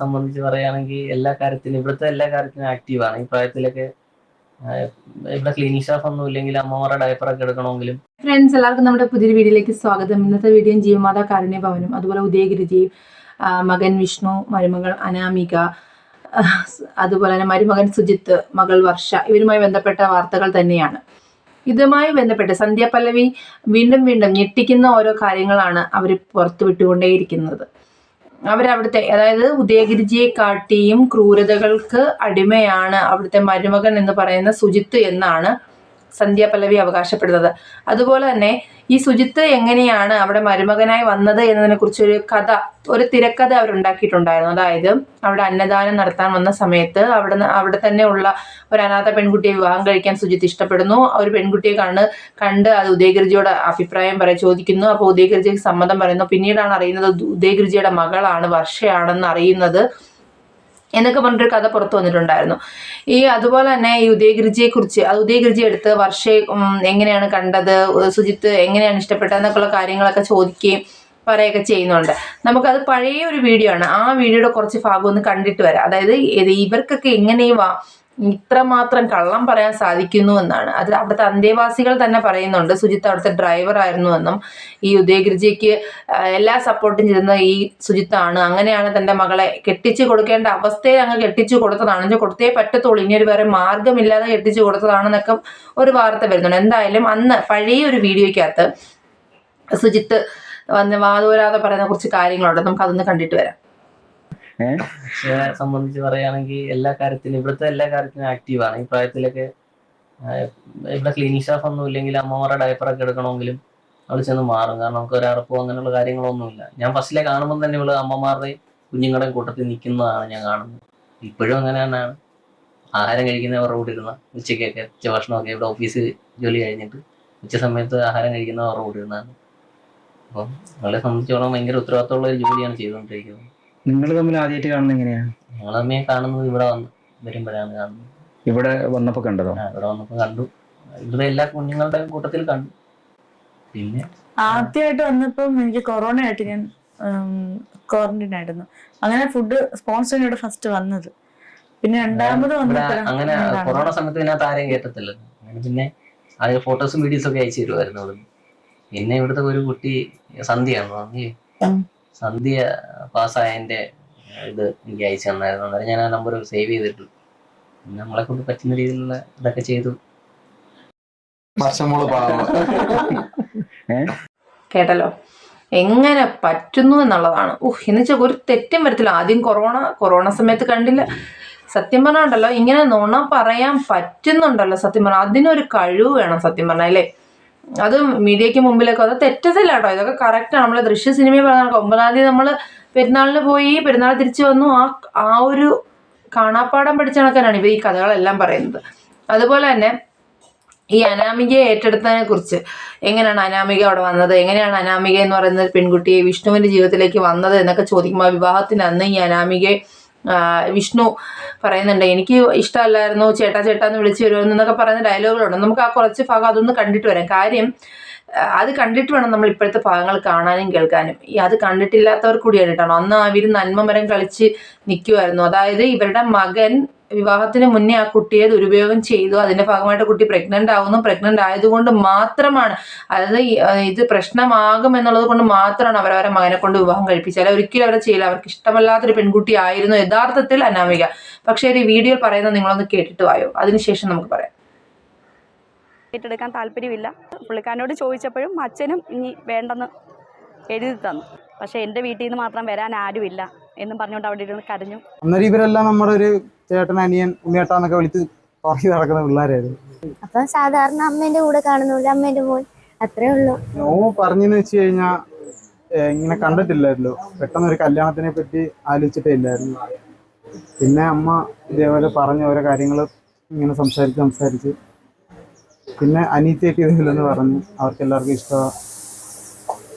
സംബന്ധിച്ച് പറയുകയാണെങ്കിൽ എല്ലാ കാര്യത്തിലും ഇവിടുത്തെ എല്ലാ കാര്യത്തിലും ആക്റ്റീവാണ് ഈ പ്രായത്തിലൊക്കെ ആ, ഇവിടെ ക്ലീനിക് സ്റ്റാഫ് ഒന്നും ഇല്ലെങ്കിൽ അമ്മമാരുടെ ഡയപ്പറൊക്കെ എടുക്കണമെങ്കിലും. ഫ്രണ്ട്സ് എല്ലാവർക്കും നമ്മുടെ പുതിയൊരു വീഡിയോയിലേക്ക് സ്വാഗതം. ഇന്നത്തെ വീഡിയോ ജീവമാതാ കാരുണ്യ ഭവനും അതുപോലെ ഉദയഗിരിജിയും മകൻ വിഷ്ണു മരുമകൾ അനാമിക അതുപോലെ തന്നെ മരുമകൻ സുജിത്ത് മകൾ വർഷ ഇവരുമായി ബന്ധപ്പെട്ട വാർത്തകൾ തന്നെയാണ്. ഇതുമായി ബന്ധപ്പെട്ട് സന്ധ്യ പല്ലവി വീണ്ടും വീണ്ടും ഞെട്ടിക്കുന്ന ഓരോ കാര്യങ്ങളാണ് അവർ പുറത്തു വിട്ടുകൊണ്ടേയിരിക്കുന്നത് അവരവിടുത്തെ അതായത് ഉദയഗിരിജിയെ കാട്ടിയും ക്രൂരതകൾക്ക് അടിമയാണ് അവിടുത്തെ മരുമകൻ എന്ന് പറയുന്ന സുജിത്ത് എന്നാണ് സന്ധ്യ പല്ലവി അവകാശപ്പെടുന്നത്. അതുപോലെ തന്നെ ഈ സുജിത്ത് എങ്ങനെയാണ് അവിടെ മരുമകനായി വന്നത് എന്നതിനെ കുറിച്ചൊരു കഥ ഒരു തിരക്കഥ അവരുണ്ടാക്കിയിട്ടുണ്ടായിരുന്നു അതായത് അവിടെ അന്നദാനം നടത്താൻ വന്ന സമയത്ത് അവിടെ അവിടെ തന്നെ ഉള്ള ഒരു അനാഥ പെൺകുട്ടിയെ വിവാഹം കഴിക്കാൻ സുജിത്ത് ഇഷ്ടപ്പെടുന്നു. ഒരു പെൺകുട്ടിയെ കണ്ട് കണ്ട് അത് ഉദയഗിരിജിയോട് അഭിപ്രായം പറയാൻ ചോദിക്കുന്നു. അപ്പോൾ ഉദയഗിരിജിക്ക് സമ്മതം പറയുന്നു. പിന്നീടാണ് അറിയുന്നത് ഉദയഗിരിജിയുടെ മകളാണ് വർഷയാണെന്ന് അറിയുന്നത്. എന്നൊക്കെ പറഞ്ഞിട്ടൊരു കഥ പുറത്തു വന്നിട്ടുണ്ടായിരുന്നു. ഈ അതുപോലെ തന്നെ ഈ ഉദയഗിരിജിയെ കുറിച്ച് അത് ഉദയഗിരിജി എടുത്ത് വർഷയെ എങ്ങനെയാണ് കണ്ടത് സുജിത്ത് എങ്ങനെയാണ് ഇഷ്ടപ്പെട്ടത് എന്നൊക്കെയുള്ള കാര്യങ്ങളൊക്കെ ചോദിക്കുകയും പറയുകയൊക്കെ ചെയ്യുന്നുണ്ട്. നമുക്കത് പഴയ ഒരു വീഡിയോ ആണ്. ആ വീഡിയോയുടെ കുറച്ച് ഭാഗം ഒന്ന് കണ്ടിട്ട് വരാം. അതായത് ഇവർക്കൊക്കെ എങ്ങനെ ഈ വാ- ഇത്രമാത്രം കള്ളം പറയാൻ സാധിക്കുന്നു എന്നാണ്. അത് അവിടുത്തെ അന്തേവാസികൾ തന്നെ പറയുന്നുണ്ട്. സുജിത്ത് അവിടുത്തെ ഡ്രൈവർ ആയിരുന്നു എന്നും. ഈ ഉദയഗിരിജിക്ക് എല്ലാ സപ്പോർട്ടും ചെയ്യുന്ന ഈ സുജിത്താണ് അങ്ങനെയാണ് തന്റെ മകളെ കെട്ടിച്ചു കൊടുക്കേണ്ട അവസ്ഥയിൽ അങ്ങ് കെട്ടിച്ചു കൊടുത്തതാണ്. കൊടുത്തേ പറ്റത്തുള്ളൂ. ഇനി ഒരു വേറെ മാർഗമില്ലാതെ കെട്ടിച്ചു കൊടുത്തതാണെന്നൊക്കെ ഒരു വാർത്ത വരുന്നുണ്ട്. എന്തായാലും അന്ന് പഴയ ഒരു വീഡിയോയ്ക്കകത്ത് സുജിത്ത് വന്ന് വാതോരാതെ പറയുന്ന കുറച്ച് കാര്യങ്ങളുണ്ട്. നമുക്ക് അതൊന്ന് കണ്ടിട്ട് വരാം. പക്ഷെ സംബന്ധിച്ച് പറയുകയാണെങ്കിൽ എല്ലാ കാര്യത്തിലും ഇവിടുത്തെ എല്ലാ കാര്യത്തിലും ആക്റ്റീവാണ് ഈ പ്രായത്തിലൊക്കെ ഇവിടെ ക്ലിനിക് സ്റ്റാഫ് ഒന്നും ഇല്ലെങ്കിൽ അമ്മമാരുടെ ഡയപ്പറൊക്കെ എടുക്കണമെങ്കിലും അവൾ ചെന്ന് മാറും. കാരണം നമുക്ക് ഒരു അറപ്പോ അങ്ങനെയുള്ള കാര്യങ്ങളൊന്നുമില്ല. ഞാൻ ഫസ്റ്റിലെ കാണുമ്പോൾ തന്നെ ഇവൾ അമ്മമാരുടെയും കുഞ്ഞുങ്ങളുടെയും കൂട്ടത്തിൽ നിൽക്കുന്നതാണ് ഞാൻ കാണുന്നത്. ഇപ്പോഴും അങ്ങനെ തന്നെയാണ്. ആഹാരം കഴിക്കുന്നവരുടെ കൂടെ ഇരുന്ന ഉച്ചയ്ക്കൊക്കെ ഉച്ച ഭക്ഷണമൊക്കെ ഇവിടെ ഓഫീസ് ജോലി കഴിഞ്ഞിട്ട് ഉച്ച സമയത്ത് ആഹാരം കഴിക്കുന്നവരുടെ കൂടെ ഇരുന്നാണ്. അപ്പം അവളെ സംബന്ധിച്ചോളം ഭയങ്കര ഉത്തരവാദിത്തമുള്ള ഒരു ജോലിയാണ് ചെയ്തുകൊണ്ടിരിക്കുന്നത്. നിങ്ങൾ തമ്മിൽ ആദ്യമായിട്ട് കാണുന്നത് എങ്ങനെയാണ് ഞങ്ങൾ തമ്മിൽ കാണുന്നത് ഇവിടെ വന്ന് വരുമ്പോഴാണ് കാണുന്നത്. ഇവിടെ വന്നപ്പോ കണ്ടതോ? ആ, ഇവിടെ വന്നപ്പോൾ കണ്ടു. ഇവിടെ എല്ലാ കുഞ്ഞുങ്ങളുടെ കൂട്ടത്തിൽ കണ്ടു. പിന്നെ? ആദ്യമായിട്ട് വന്നപ്പം എനിക്ക് കൊറോണ ആയിട്ട് ഞാൻ ക്വാറന്റൈൻ ആയിരുന്നു. അങ്ങനെ ഫുഡ് സ്പോൺസറിനോട് ഫസ്റ്റ് വന്നത്. പിന്നെ രണ്ടാമത് ഇവിടെ വന്നപ്പോഴാണ് അങ്ങനെ കൊറോണ സമയത്ത് ഇതിനകത്ത് ആരെയും കേട്ടത്തില്ല അങ്ങനെ പിന്നെ ആദ്യം ഫോട്ടോസും വീഡിയോസും ഒക്കെ അയച്ചു തരുമായിരുന്നു അവിടുന്ന്. പിന്നെ ഇവിടുത്തെ ഒരു കുട്ടി സന്ധ്യയാണ് സന്ധ്യ ഉം. സന്ധ്യ പാസ്സായതിന്റെ ഇത് എനിക്ക് അയച്ചു തന്നായിരുന്നു. അന്നേരം ഞാൻ ആ നമ്പർ സേവ് ചെയ്തിട്ടു. പിന്നെ നമ്മളെ കൊണ്ട് പറ്റുന്ന രീതിയിലുള്ള ഇതൊക്കെ ചെയ്തു. കേട്ടല്ലോ? എങ്ങനെ പറ്റുന്നു എന്നുള്ളതാണ്. ഉഹ് എന്ന് വെച്ചാൽ ഒരു തെറ്റും വരത്തില്ല. ആദ്യം കൊറോണ കൊറോണ സമയത്ത് കണ്ടില്ല. സത്യം പറഞ്ഞുണ്ടല്ലോ ഇങ്ങനെ നുണ പറയാൻ പറ്റുന്നുണ്ടല്ലോ സത്യം പറഞ്ഞാൽ അതിനൊരു കഴിവ് വേണം സത്യം പറഞ്ഞാൽ അല്ലേ? അത് മീഡിയയ്ക്ക് മുമ്പിലൊക്കെ അത് തെറ്റത്തില്ല കേട്ടോ ഇതൊക്കെ കറക്റ്റാണ് നമ്മൾ ദൃശ്യ സിനിമയിൽ പറഞ്ഞ ഒമ്പതാം തീയതി നമ്മൾ പെരുന്നാളിന് പോയി പെരുന്നാൾ തിരിച്ചു വന്നു. ആ ആ ഒരു കാണാപ്പാടം പഠിച്ച കണക്കാനാണ് ഇവർ ഈ കഥകളെല്ലാം പറയുന്നത്. അതുപോലെ തന്നെ ഈ അനാമികയെ ഏറ്റെടുത്തതിനെ കുറിച്ച് എങ്ങനെയാണ് അനാമിക അവിടെ വന്നത്? എങ്ങനെയാണ് അനാമിക എന്ന് പറയുന്ന പെൺകുട്ടിയെ വിഷ്ണുവിന്റെ ജീവിതത്തിലേക്ക് വന്നത് എന്നൊക്കെ ചോദിക്കുമ്പോൾ വിവാഹത്തിന് അന്ന് ഈ അനാമികയെ വിഷ്ണു പറയുന്നുണ്ട് എനിക്ക് ഇഷ്ടമല്ലായിരുന്നു ചേട്ടാ ചേട്ടാ എന്ന് വിളിച്ചു വരുമെന്ന് എന്നൊക്കെ പറയുന്ന ഡയലോഗുകളുണ്ട്. നമുക്ക് ആ കുറച്ച് ഭാഗം അതൊന്ന് കണ്ടിട്ട് വരാം. കാര്യം അത് കണ്ടിട്ട് വേണം നമ്മൾ ഇപ്പോഴത്തെ ഭാഗങ്ങൾ കാണാനും കേൾക്കാനും. ഈ അത് കണ്ടിട്ടില്ലാത്തവർ കൂടിയാണ് കേട്ടോ അന്ന് അവർ നന്മമരം കളിച്ച് നിൽക്കുമായിരുന്നു അതായത് ഇവരുടെ മകൻ വിവാഹത്തിന് മുന്നേ ആ കുട്ടിയെ ദുരുപയോഗം ചെയ്തു. അതിന്റെ ഭാഗമായിട്ട് കുട്ടി പ്രഗ്നന്റ് ആവുന്നു. പ്രഗ്നന്റ് ആയതുകൊണ്ട് മാത്രമാണ്. അതായത് ഇത് പ്രശ്നമാകും എന്നുള്ളത് കൊണ്ട് മാത്രമാണ് അവർ അവരെ മകനെ കൊണ്ട് വിവാഹം കഴിപ്പിച്ചത്. അല്ല ഒരിക്കലും അവരെ ചെയ്യില്ല. അവർക്ക് ഇഷ്ടമല്ലാത്തൊരു പെൺകുട്ടി ആയിരുന്നു യഥാർത്ഥത്തിൽ അനാമിക. പക്ഷേ ഒരു വീഡിയോയിൽ പറയുന്നത് നിങ്ങളൊന്ന് കേട്ടിട്ട് വായോ? അതിനുശേഷം നമുക്ക് പറയാം. ഏറ്റെടുക്കാൻ താല്പര്യമില്ല. പുള്ളിക്കാരനോട് ചോദിച്ചപ്പോഴും അച്ഛനും ഇനി വേണ്ടെന്ന് എഴുതി തന്നു. പക്ഷെ എന്റെ വീട്ടിൽ നിന്ന് മാത്രം വരാൻ ആരുമില്ല എന്നും പറഞ്ഞുകൊണ്ട് അവിടെ ഇരുന്ന് കരഞ്ഞു. അന്നേരം ഇവരെല്ലാം നമ്മുടെ ഒരു ചേട്ടൻ അനിയൻ ഉണ്ണിയേട്ടാന്നൊക്കെ വിളിച്ച് പറഞ്ഞു നടക്കുന്ന പിള്ളേരായിരുന്നു. അപ്പൊ സാധാരണ അമ്മേന്റെ കൂടെ കാണുന്നില്ല അമ്മേന്റെ പോയി അത്രേ ഉള്ളൂ. നോ പറഞ്ഞെന്ന് വെച്ച് കഴിഞ്ഞാ ഇങ്ങനെ കണ്ടിട്ടില്ലായിരുന്നു. പെട്ടെന്ന് ഒരു കല്യാണത്തിനെ പറ്റി ആലോചിച്ചിട്ടേ ഇല്ലായിരുന്നു. പിന്നെ അമ്മ ഇതേപോലെ പറഞ്ഞ ഓരോ കാര്യങ്ങൾ ഇങ്ങനെ സംസാരിച്ച് സംസാരിച്ച്. പിന്നെ അനീത്തിയൊക്കെ ഇതിലെന്ന് പറഞ്ഞു. അവർക്ക് എല്ലാവർക്കും ഇഷ്ടമാണ്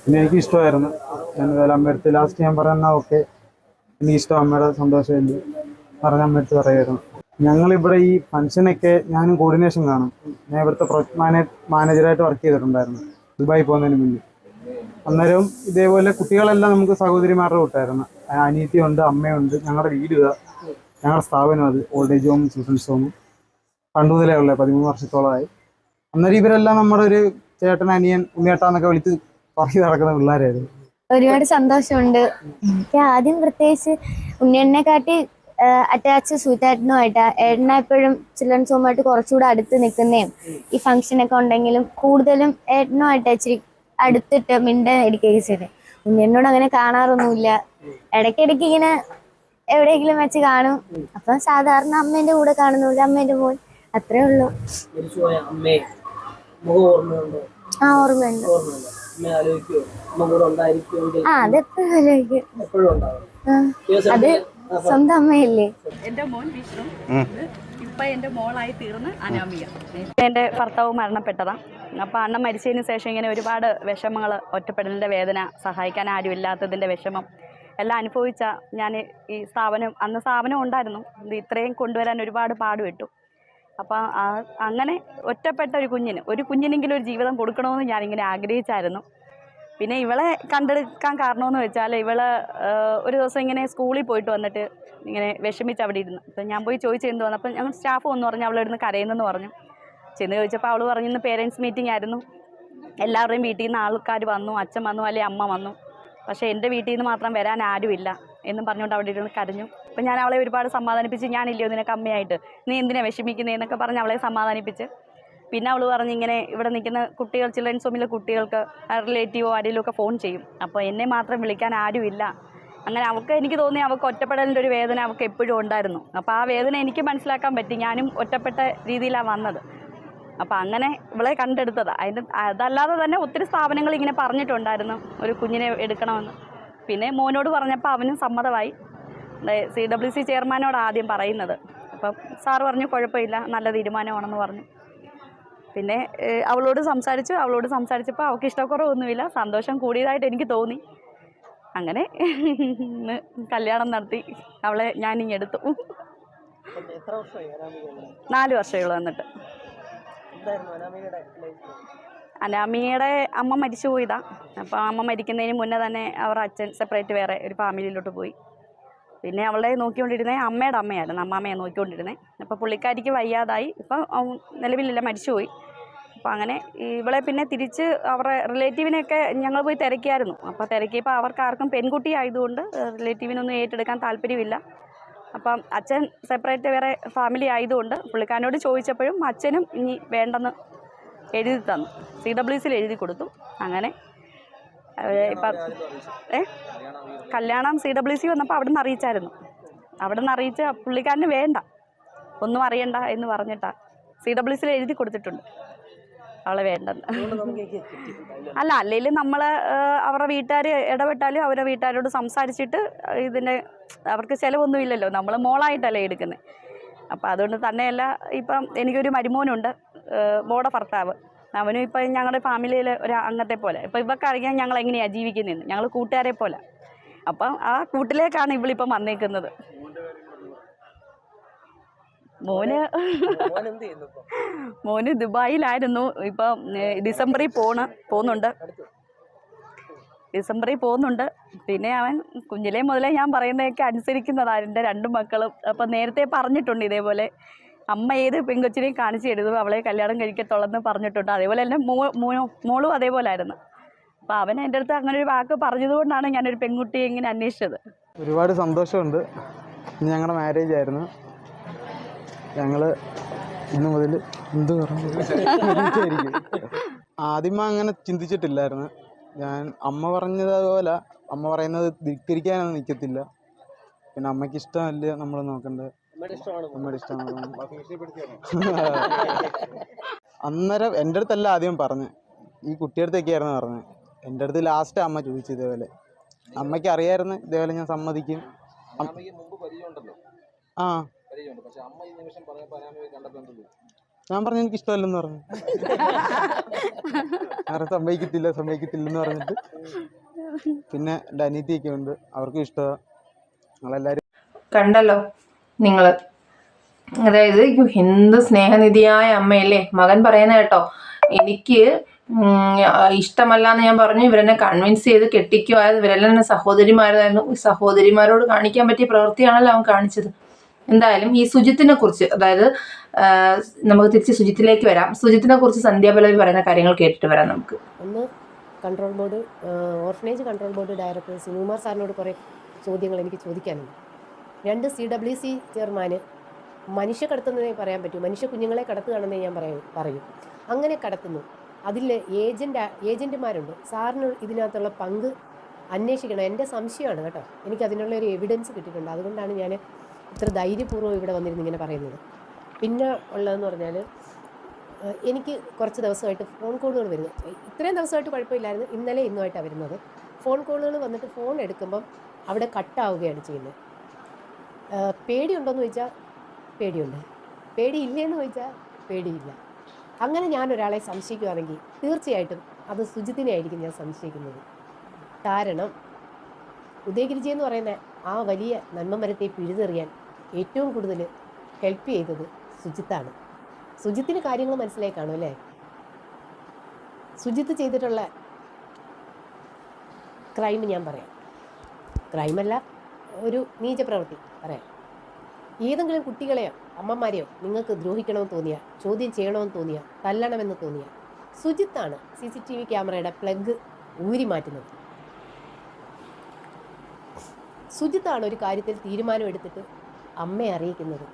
പിന്നെ എനിക്ക് ഇഷ്ടമായിരുന്നു. ഞാൻ ഇതുപോലെ അമ്മയടുത്ത് ലാസ്റ്റ് ഞാൻ പറഞ്ഞാൽ ഓക്കെ എനിക്ക് ഇഷ്ടം അമ്മയുടെ സന്തോഷമില്ല. പറഞ്ഞ അമ്മയടുത്ത് പറയായിരുന്നു ഞങ്ങളിവിടെ ഈ ഫംഗ്ഷനൊക്കെ ഞാനും കോർഡിനേഷൻ കാണും. ഞാൻ ഇവിടുത്തെ പ്രൊജക്ട് മാനേ മാനേജറായിട്ട് വർക്ക് ചെയ്തിട്ടുണ്ടായിരുന്നു. ദുബായി പോകുന്നതിന് മുന്നേ. അന്നേരം ഇതേപോലെ കുട്ടികളെല്ലാം നമുക്ക് സഹോദരിമാരുടെ കൂട്ടായിരുന്നു. അനിയത്തിയുണ്ട് അമ്മയുണ്ട് ഞങ്ങളുടെ വീട് ഞങ്ങളുടെ സ്ഥാപനം അത് old age home children's home പണ്ട് മുതലേ ഉള്ള പതിമൂന്ന് വർഷത്തോളമായി അന്നേരം ഇവരെല്ലാം നമ്മുടെ ഒരു ചേട്ടൻ അനിയൻ ഉണ്ണിയേട്ടാന്നൊക്കെ വിളിച്ച് പറഞ്ഞു നടക്കുന്ന പിള്ളേരായിരുന്നു. ഒരുപാട് സന്തോഷമുണ്ട്. ആദ്യം പ്രത്യേകിച്ച് ഉണ്ണിയണ്ണെ കാട്ടി അറ്റാച്ച് സൂയിറ്റായിട്ടനോ ആയിട്ട് ഏട്ടന എപ്പോഴും ചിൽഡ്രൻസ് ഹോമായിട്ട് കുറച്ചുകൂടെ അടുത്ത് നിൽക്കുന്നതും ഈ ഫംഗ്ഷൻ ഒക്കെ ഉണ്ടെങ്കിലും കൂടുതലും ഏട്ടനുമായിട്ട് ഇച്ചിരി അടുത്തിട്ട് മിണ്ട എടുക്കുകയൊക്കെ ചെയ്തത് ഉണ്ണിയണ്ണോട് അങ്ങനെ കാണാറൊന്നുമില്ല. ഇടയ്ക്കിടയ്ക്ക് ഇങ്ങനെ എവിടെയെങ്കിലും വെച്ച് കാണും. അപ്പൊ സാധാരണ അമ്മേന്റെ കൂടെ കാണുന്നില്ല അമ്മേന്റെ മോൻ. അത്രേ ഉള്ളൂ. ആ ഓർമ്മയുണ്ട്. ആ അതെപ്പോഴും ആലോചിക്കും. അത് സ്വന്തം അമ്മയല്ലേ എന്റെ മോൻ വിഷ്ണു. ഇപ്പൊ എന്റെ മോളായി തീർന്ന് അനാമിക. എന്റെ ഭർത്താവ് മരണപ്പെട്ടതാണ് അപ്പോൾ അണ്ണൻ മരിച്ചതിന് ശേഷം ഇങ്ങനെ ഒരുപാട് വിഷമങ്ങൾ ഒറ്റപ്പെടലിന്റെ വേദന സഹായിക്കാൻ ആരും ഇല്ലാത്തതിന്റെ വിഷമം എല്ലാം അനുഭവിച്ച ഞാൻ ഈ സ്ഥാപനം അന്ന് സ്ഥാപനം ഉണ്ടായിരുന്നു. ഇത് ഇത്രയും കൊണ്ടുവരാൻ ഒരുപാട് പാടുപെട്ടു. അപ്പോൾ അങ്ങനെ ഒറ്റപ്പെട്ട ഒരു കുഞ്ഞിന് ഒരു കുഞ്ഞിനെങ്കിലും ഒരു ജീവിതം കൊടുക്കണമെന്ന് ഞാനിങ്ങനെ ആഗ്രഹിച്ചായിരുന്നു. പിന്നെ ഇവളെ കണ്ടെടുക്കാൻ കാരണമെന്ന് വെച്ചാൽ ഇവൾ ഒരു ദിവസം ഇങ്ങനെ സ്കൂളിൽ പോയിട്ട് വന്നിട്ട് ഇങ്ങനെ വിഷമിച്ച് അവിടെ ഇരുന്നു. അപ്പം ഞാൻ പോയി ചോദിച്ചു എന്ത് വന്നു? അപ്പം ഞങ്ങൾ സ്റ്റാഫ് വന്നു പറഞ്ഞു അവളെ ഇരുന്ന് കരയുന്നെന്ന് പറഞ്ഞു. ചെന്ന് ചോദിച്ചപ്പോൾ അവൾ പറഞ്ഞു ഇന്ന് പേരൻസ് മീറ്റിംഗ് ആയിരുന്നു. എല്ലാവരുടെയും വീട്ടിൽ നിന്ന് ആൾക്കാർ വന്നു അച്ഛൻ വന്നു അല്ലെങ്കിൽ അമ്മ വന്നു. പക്ഷേ എന്റെ വീട്ടിൽ നിന്ന് മാത്രം വരാൻ ആരുമില്ല എന്നും പറഞ്ഞുകൊണ്ട് അവിടെ ഇരുന്ന് കരഞ്ഞു. അപ്പം ഞാൻ അവളെ ഒരുപാട് സമാധാനിപ്പിച്ച് ഞാനില്ലയോ നിനക്ക് അമ്മയായിട്ട്? നീ എന്തിനാണ് വിഷമിക്കുന്നത് എന്നൊക്കെ പറഞ്ഞ് അവളെ സമാധാനിപ്പിച്ച്. പിന്നെ അവൾ പറഞ്ഞ് ഇങ്ങനെ ഇവിടെ നിൽക്കുന്ന കുട്ടികൾ ചിൽഡ്രൻസ് ഹോമിലെ കുട്ടികൾക്ക് റിലേറ്റീവോ ആരെങ്കിലും ഒക്കെ ഫോൺ ചെയ്യും. അപ്പോൾ എന്നെ മാത്രം വിളിക്കാൻ ആരുമില്ല. അങ്ങനെ അവൾക്ക് എനിക്ക് തോന്നി അവൾക്ക് ഒറ്റപ്പെടലിന്റെ ഒരു വേദന അവൾക്ക് എപ്പോഴും ഉണ്ടായിരുന്നു. അപ്പോൾ ആ വേദന എനിക്ക് മനസ്സിലാക്കാൻ പറ്റി. ഞാനും ഒറ്റപ്പെട്ട രീതിയിലാണ് വന്നത്. അപ്പോൾ അങ്ങനെ ഇവളെ കണ്ടെടുത്തത്. അതിന് അതല്ലാതെ തന്നെ ഒത്തിരി സ്ഥാപനങ്ങൾ ഇങ്ങനെ പറഞ്ഞിട്ടുണ്ടായിരുന്നു. ഒരു കുഞ്ഞിനെ എടുക്കണമെന്ന്. പിന്നെ മോനോട് പറഞ്ഞപ്പോൾ അവനും സമ്മതമായി. സി ഡബ്ല്യു സി ചെയർമാനോട് ആദ്യം പറയുന്നത്. അപ്പം സാറ് പറഞ്ഞു കുഴപ്പമില്ല. നല്ല തീരുമാനമാണെന്ന് പറഞ്ഞു. പിന്നെ അവളോട് സംസാരിച്ചു. അവളോട് സംസാരിച്ചപ്പോൾ അവൾക്ക് ഇഷ്ടക്കുറവൊന്നുമില്ല. സന്തോഷം കൂടിയതായിട്ട് എനിക്ക് തോന്നി. അങ്ങനെ കല്യാണം നടത്തി. അവളെ ഞാൻ ഇങ്ങെടുത്തു നാല് വർഷമേ വന്നിട്ട്. അനാമിയുടെ അമ്മ മരിച്ചു പോയതാ. അപ്പോൾ അമ്മ മരിക്കുന്നതിന് മുന്നേ തന്നെ അവർ അച്ഛൻ സെപ്പറേറ്റ് വേറെ ഒരു ഫാമിലിയിലോട്ട് പോയി. പിന്നെ അവളെ നോക്കിക്കൊണ്ടിരുന്നത് അമ്മയുടെ അമ്മയായിരുന്നു. അമ്മാമ്മയെ നോക്കിക്കൊണ്ടിരുന്നത് അപ്പോൾ പുള്ളിക്കാരിക്ക് വയ്യാതായി. ഇപ്പം നിലവിലില്ല മരിച്ചുപോയി അപ്പോൾ അങ്ങനെ ഇവളെ പിന്നെ തിരിച്ച് അവരുടെ റിലേറ്റീവിനെയൊക്കെ ഞങ്ങൾ പോയി തിരക്കിയായിരുന്നു. അപ്പോൾ തിരക്കിയപ്പോൾ അവർക്ക് ആർക്കും പെൺകുട്ടി ആയതുകൊണ്ട് റിലേറ്റീവിനൊന്നും ഏറ്റെടുക്കാൻ താല്പര്യമില്ല. അപ്പം അച്ഛൻ സെപ്പറേറ്റ് വേറെ ഫാമിലി ആയതുകൊണ്ട് പുള്ളിക്കാരനോട് ചോദിച്ചപ്പോഴും അച്ഛനും ഇനി വേണ്ടെന്ന് എഴുതി തന്നു. സി ഡബ്ല്യു സിയിൽ എഴുതി കൊടുത്തു. അങ്ങനെ ഇപ്പം ഏ കല്യാണം സി ഡബ്ല്യു സി വന്നപ്പോൾ അവിടെ നിന്ന് അറിയിച്ചായിരുന്നു. അവിടെ നിന്ന് അറിയിച്ച് പുള്ളിക്കാരന് വേണ്ട ഒന്നും അറിയണ്ട എന്ന് പറഞ്ഞിട്ടാണ് സി ഡബ്ല്യു സിയിൽ എഴുതി കൊടുത്തിട്ടുണ്ട്. അവളെ വേണ്ടെന്ന് അല്ല അല്ലെങ്കിൽ നമ്മൾ അവരുടെ വീട്ടുകാർ ഇടപെട്ടാലും അവരുടെ വീട്ടുകാരോട് സംസാരിച്ചിട്ട് ഇതിന്റെ അവർക്ക് ചിലവൊന്നുമില്ലല്ലോ. നമ്മൾ മോളായിട്ടല്ലേ എടുക്കുന്നത് അപ്പോൾ അതുകൊണ്ട് തന്നെയല്ല ഇപ്പം എനിക്കൊരു മരുമോനുണ്ട് മോടെ ഭർത്താവ്. അവനും ഇപ്പം ഞങ്ങളുടെ ഫാമിലിയിൽ ഒരു അംഗത്തെ പോലെ. ഇപ്പം ഇവർക്ക് അറിയാൻ ഞങ്ങൾ എങ്ങനെയാണ് ജീവിക്കുന്നതെന്ന് ഞങ്ങൾ കൂട്ടുകാരെ പോലെ. അപ്പം ആ കൂട്ടിലേക്കാണ് ഇവളിപ്പം വന്നേക്കുന്നത്. മോന് മോന് ദുബായിലായിരുന്നു. ഇപ്പം ഡിസംബറിൽ പോണ പോകുന്നുണ്ട് ഡിസംബറിൽ പോകുന്നുണ്ട് പിന്നെ അവൻ കുഞ്ഞിലേ മുതലേ ഞാൻ പറയുന്നതൊക്കെ അനുസരിക്കുന്നതാണ് എന്റെ രണ്ടു മക്കളും. അപ്പം നേരത്തെ പറഞ്ഞിട്ടുണ്ട് ഇതേപോലെ. അമ്മ ഏത് പെങ്കൊച്ചിനെയും കാണിച്ചു എഴുതും അവളെ കല്യാണം കഴിക്കത്തുള്ളെന്ന് പറഞ്ഞിട്ടുണ്ട്. അതേപോലെ തന്നെ മോളും അതേപോലെ ആയിരുന്നു അപ്പോൾ അവൻ എന്റെ അടുത്ത് അങ്ങനെ ഒരു വാക്ക് പറഞ്ഞതുകൊണ്ടാണ് ഞാനൊരു പെൺകുട്ടിയെ ഇങ്ങനെ അന്വേഷിച്ചത്. ഒരുപാട് സന്തോഷമുണ്ട്. ഞങ്ങളുടെ മാരേജ് ആയിരുന്നു. ഞങ്ങൾ ഇന്ന് മുതൽ എന്ത് പറഞ്ഞു. ആദ്യമേ അങ്ങനെ ചിന്തിച്ചിട്ടില്ലായിരുന്നു. ഞാൻ അമ്മ പറഞ്ഞതുപോലെ അമ്മ പറയുന്നത് ധിക്കരിക്കാനൊന്നും നിൽക്കത്തില്ല പിന്നെ അമ്മയ്ക്ക് ഇഷ്ടമല്ല നമ്മൾ നോക്കണ്ടേ? അമ്മയുടെ ഇഷ്ടമാണ്. അന്നേരം എന്റെ അടുത്തല്ല ആദ്യം പറഞ്ഞ്. ഈ കുട്ടിയടുത്തൊക്കെയായിരുന്നു പറഞ്ഞത് എന്റെ അടുത്ത് ലാസ്റ്റ് അമ്മ ചോദിച്ചു ഇതേപോലെ. അമ്മയ്ക്ക് അറിയായിരുന്നു ഇതേപോലെ ഞാൻ സമ്മതിക്കും. അം- ആ ഞാൻ പറഞ്ഞു എനിക്ക് ഇഷ്ടമല്ലെന്ന് പറഞ്ഞു. ആരെ സമ്മതിക്കത്തില്ല സമ്മതിക്കത്തില്ലെന്ന് പറഞ്ഞിട്ട്. പിന്നെ എന്റെ അനീതിയൊക്കെ ഉണ്ട് അവർക്കും ഇഷ്ടമാണ് ഞങ്ങളെല്ലാവരും കണ്ടല്ലോ നിങ്ങൾ അതായത് എന്ത് സ്നേഹനിധിയായ അമ്മയല്ലേ? മകൻ പറയുന്ന കേട്ടോ എനിക്ക് ഇഷ്ടമല്ലാന്ന് ഇഷ്ടമല്ല എന്ന് ഞാൻ പറഞ്ഞു ഇവരെന്നെ കൺവിൻസ് ചെയ്ത് കെട്ടിക്കുവായത് ഇവരെല്ലാം എന്നെ സഹോദരിമാരായിരുന്നു. സഹോദരിമാരോട് കാണിക്കാൻ പറ്റിയ പ്രവൃത്തിയാണല്ലോ അവൻ കാണിച്ചത്. എന്തായാലും ഈ സുജിത്തിനെ കുറിച്ച് അതായത് നമുക്ക് തിരിച്ച് സുജിത്തിലേക്ക് വരാം. സുജിത്തിനെ കുറിച്ച് സന്ധ്യാപലവി പറയുന്ന കാര്യങ്ങൾ കേട്ടിട്ട് വരാം നമുക്ക്. ഒന്ന് control board orphanage control board director Sinumar സാറിനോട് കുറേ ചോദ്യങ്ങൾ എനിക്ക് ചോദിക്കാനുണ്ട്. രണ്ട് സി ഡബ്ല്യു സി ചെയർമാന് മനുഷ്യ കടത്തുന്നതിനെ പറയാൻ പറ്റും. മനുഷ്യ കുഞ്ഞുങ്ങളെ കടത്തുകയാണെന്നേ ഞാൻ പറയൂ പറയും. അങ്ങനെ കടത്തുന്നു. അതിൽ ഏജന്റ് ഏജന്റുമാരുണ്ട് സാറിന് ഇതിനകത്തുള്ള പങ്ക് അന്വേഷിക്കണം. എന്റെ സംശയമാണ് കേട്ടോ. എനിക്ക് അതിനുള്ള ഒരു എവിഡൻസ് കിട്ടിയിട്ടുണ്ട്. അതുകൊണ്ടാണ് ഞാൻ ഇത്ര ധൈര്യപൂർവം ഇവിടെ വന്നിരുന്ന് ഇങ്ങനെ പറയുന്നത്. പിന്നെ ഉള്ളതെന്ന് പറഞ്ഞാൽ എനിക്ക് കുറച്ച് ദിവസമായിട്ട് ഫോൺ കോളുകൾ വരുന്നു. ഇത്രയും ദിവസമായിട്ട് കുഴപ്പമില്ലായിരുന്നു. ഇന്നലെ ഇന്നുമായിട്ടാണ് വരുന്നത്. ഫോൺ കോളുകൾ വന്നിട്ട് ഫോൺ എടുക്കുമ്പം അവിടെ കട്ടാവുകയാണ് ചെയ്യുന്നത്. പേടിയുണ്ടോയെന്ന് ചോദിച്ചാൽ പേടിയുണ്ട്. പേടിയില്ലേന്ന് ചോദിച്ചാൽ പേടിയില്ല. അങ്ങനെ ഞാൻ ഒരാളെ സംശയിക്കുകയാണെങ്കിൽ തീർച്ചയായിട്ടും അത് സുജിത്തിനെ ആയിരിക്കും ഞാൻ സംശയിക്കുന്നത്. കാരണം ഉദയഗിരിജി എന്ന് പറയുന്ന ആ വലിയ നന്മമരത്തെ പിഴുതെറിയാൻ ഏറ്റവും കൂടുതൽ ഹെൽപ്പ് ചെയ്തത് സുജിത്താണ്. സുജിത്തിന് കാര്യങ്ങൾ മനസ്സിലായി കാണും അല്ലേ? സുജിത്ത് ചെയ്തിട്ടുള്ള ക്രൈം ഞാൻ പറയാം. ക്രൈമല്ല ഒരു നീചപ്രവൃത്തി പറയാം. ഏതെങ്കിലും കുട്ടികളെയോ അമ്മമാരെയോ നിങ്ങൾക്ക് ദ്രോഹിക്കണമെന്ന് തോന്നിയ ചോദ്യം ചെയ്യണമെന്ന് തോന്നിയ തല്ലണമെന്ന് തോന്നിയ സുജിത്താണ് സി സി ടി വി ക്യാമറയുടെ പ്ലഗ് ഊരി മാറ്റുന്നത് സുജിത്താണ് ഒരു കാര്യത്തിൽ തീരുമാനമെടുത്തിട്ട് അമ്മയെ അറിയിക്കുന്നത്